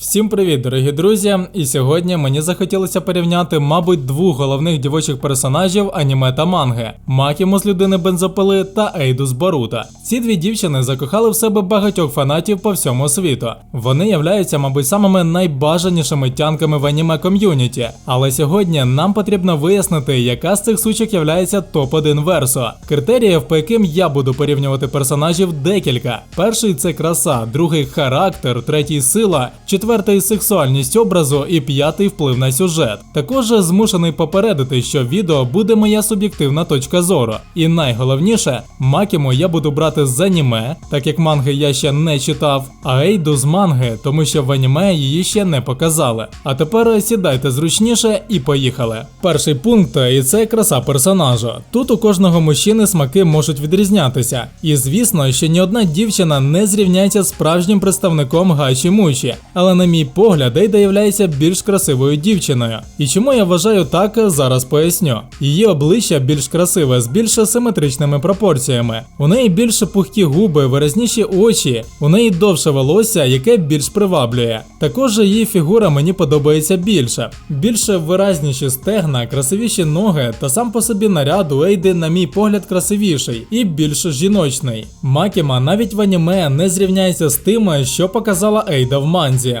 Всім привіт, дорогі друзі! І сьогодні мені захотілося порівняти, мабуть, двох головних дівочих персонажів аніме та манги Макіму з людини бензопили та Ейду з Борута. Ці дві дівчини закохали в себе багатьох фанатів по всьому світу. Вони являються, мабуть, самими найбажанішими тянками в аніме ком'юніті. Але сьогодні нам потрібно вияснити, яка з цих сучок являється топ-1 версо. Критеріїв, по яким я буду порівнювати персонажів, декілька. Перший це краса, другий характер, третій сила, четвертий сексуальність образу і п'ятий вплив на сюжет. Також змушений попередити, що відео буде моя суб'єктивна точка зору. І найголовніше, Макіму я буду брати з аніме, так як манги я ще не читав, а Ейду з манги, тому що в аніме її ще не показали. А тепер сідайте зручніше і поїхали. Перший пункт і це краса персонажу. Тут у кожного мужчини смаки можуть відрізнятися. І звісно, що ні одна дівчина не зрівняється з справжнім представником Гачі Мучі, але на мій погляд, Ейда являється більш красивою дівчиною. І чому я вважаю так, зараз поясню. Її обличчя більш красиве з більш симетричними пропорціями. У неї більше пухкі губи, виразніші очі, у неї довше волосся, яке більш приваблює. Також її фігура мені подобається більше. Більше виразніші стегна, красивіші ноги та сам по собі наряд у Ейди, на мій погляд, красивіший і більш жіночний. Макіма навіть в аніме не зрівняється з тим, що показала Ейда в манзі.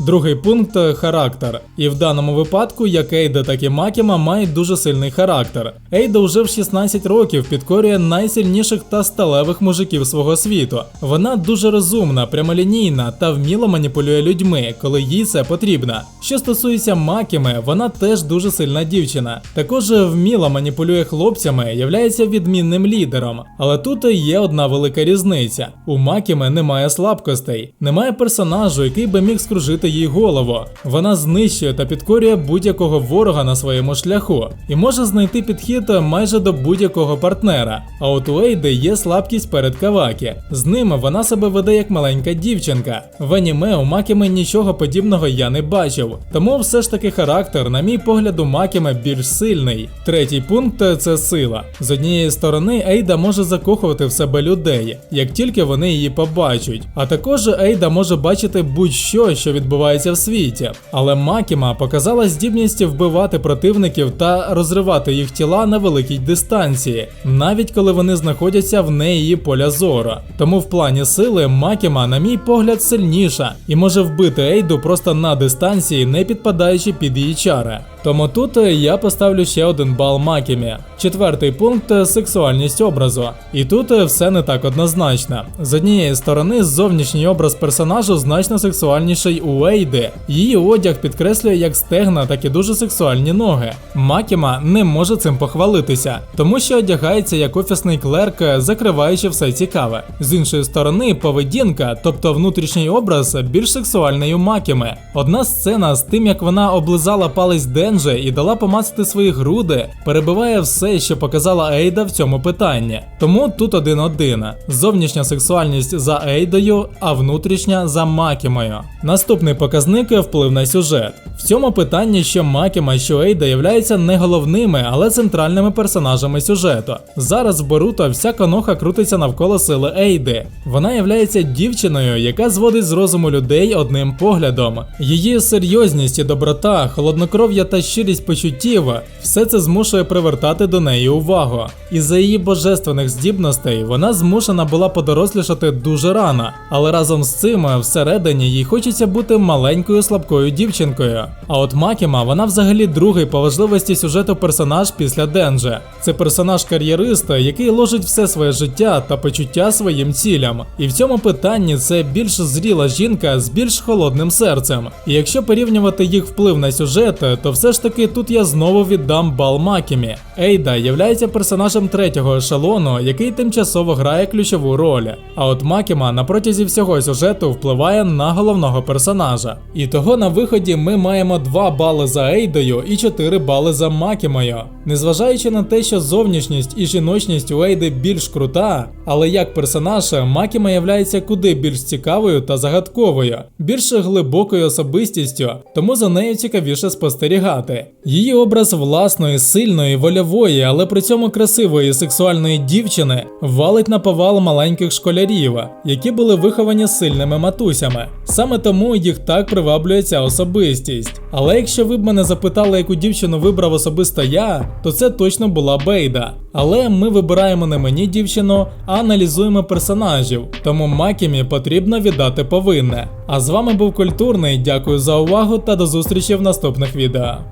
Другий пункт характер. І в даному випадку як Ейда, так і Макіма мають дуже сильний характер. Ейда вже в 16 років підкорює найсильніших та сталевих мужиків свого світу. Вона дуже розумна, прямолінійна та вміло маніпулює людьми, коли їй це потрібно. Що стосується Макіми, вона теж дуже сильна дівчина. Також вміло маніпулює хлопцями, являється відмінним лідером. Але тут є одна велика різниця: у Макіми немає слабкостей, немає персонажу, який би міг скружити їй голову. Вона знищує та підкорює будь-якого ворога на своєму шляху і може знайти підхід майже до будь-якого партнера. А от у Ейди є слабкість перед Кавакі. З ними вона себе веде як маленька дівчинка. В аніме у Макіми нічого подібного я не бачив. Тому все ж таки характер, на мій погляд, у Макіми більш сильний. Третій пункт це сила. З однієї сторони, Ейда може закохувати в себе людей, як тільки вони її побачать. А також Ейда може бачити будь-що, що відбувається в світі. Але Макіма показала здібність вбивати противників та розривати їх тіла на великій дистанції, навіть коли вони знаходяться в її поля зору. Тому в плані сили Макіма, на мій погляд, сильніша і може вбити Ейду просто на дистанції, не підпадаючи під її чари. Тому тут я поставлю ще один бал Макімі. Четвертий пункт сексуальність образу. І тут все не так однозначно. З однієї сторони, зовнішній образ персонажу значно сексуальніший у Ейди. Її одяг підкреслює як стегна, так і дуже сексуальні ноги. Макіма не може цим похвалитися, тому що одягається як офісний клерк, закриваючи все цікаве. З іншої сторони, поведінка, тобто внутрішній образ, більш сексуальний у Макіми. Одна сцена з тим, як вона облизала палець Денже і дала помацати свої груди, перебиває все, що показала Ейда в цьому питанні. Тому тут один-один. Зовнішня сексуальність за Ейдою, а внутрішня за Макімою. Наступний показник вплив на сюжет. В цьому питанні що Макіма, що Ейда являються не головними, але центральними персонажами сюжету. Зараз в Боруто вся коноха крутиться навколо сили Ейди. Вона являється дівчиною, яка зводить з розуму людей одним поглядом. Її серйозність і доброта, холоднокров'я та щирість почуттів все це змушує привертати до неї увагу. І за її божественних здібностей вона змушена була подорослішати дуже рано, але разом з цим всередині їй хочеться бути маленькою слабкою дівчинкою. А от Макіма, вона взагалі другий по важливості сюжету персонаж після Денже. Це персонаж-кар'єрист, який ложить все своє життя та почуття своїм цілям. І в цьому питанні це більш зріла жінка з більш холодним серцем. І якщо порівнювати їх вплив на сюжет, то все ж таки тут я знову віддам бал Макімі. Ейда являється персонажем третього ешелону, який тимчасово грає ключову роль. А от Макіма на протязі всього сюжету впливає на головного персонажа. І того на виході ми маємо 2 бали за Ейдою і 4 бали за Макімою. Незважаючи на те, що зовнішність і жіночність у Ейди більш крута, але як персонаж Макіма являється куди більш цікавою та загадковою, більш глибокою особистістю, тому за нею цікавіше спостерігати. Відіграти. Її образ власної, сильної, вольової, але при цьому красивої сексуальної дівчини валить на повал маленьких школярів, які були виховані сильними матусями. Саме тому їх так приваблює ця особистість. Але якщо ви б мене запитали, яку дівчину вибрав особисто я, то це точно була Бейда. Але ми вибираємо не мені дівчину, а аналізуємо персонажів. Тому Макімі потрібно віддати повинне. А з вами був культурний. Дякую за увагу та до зустрічі в наступних відео.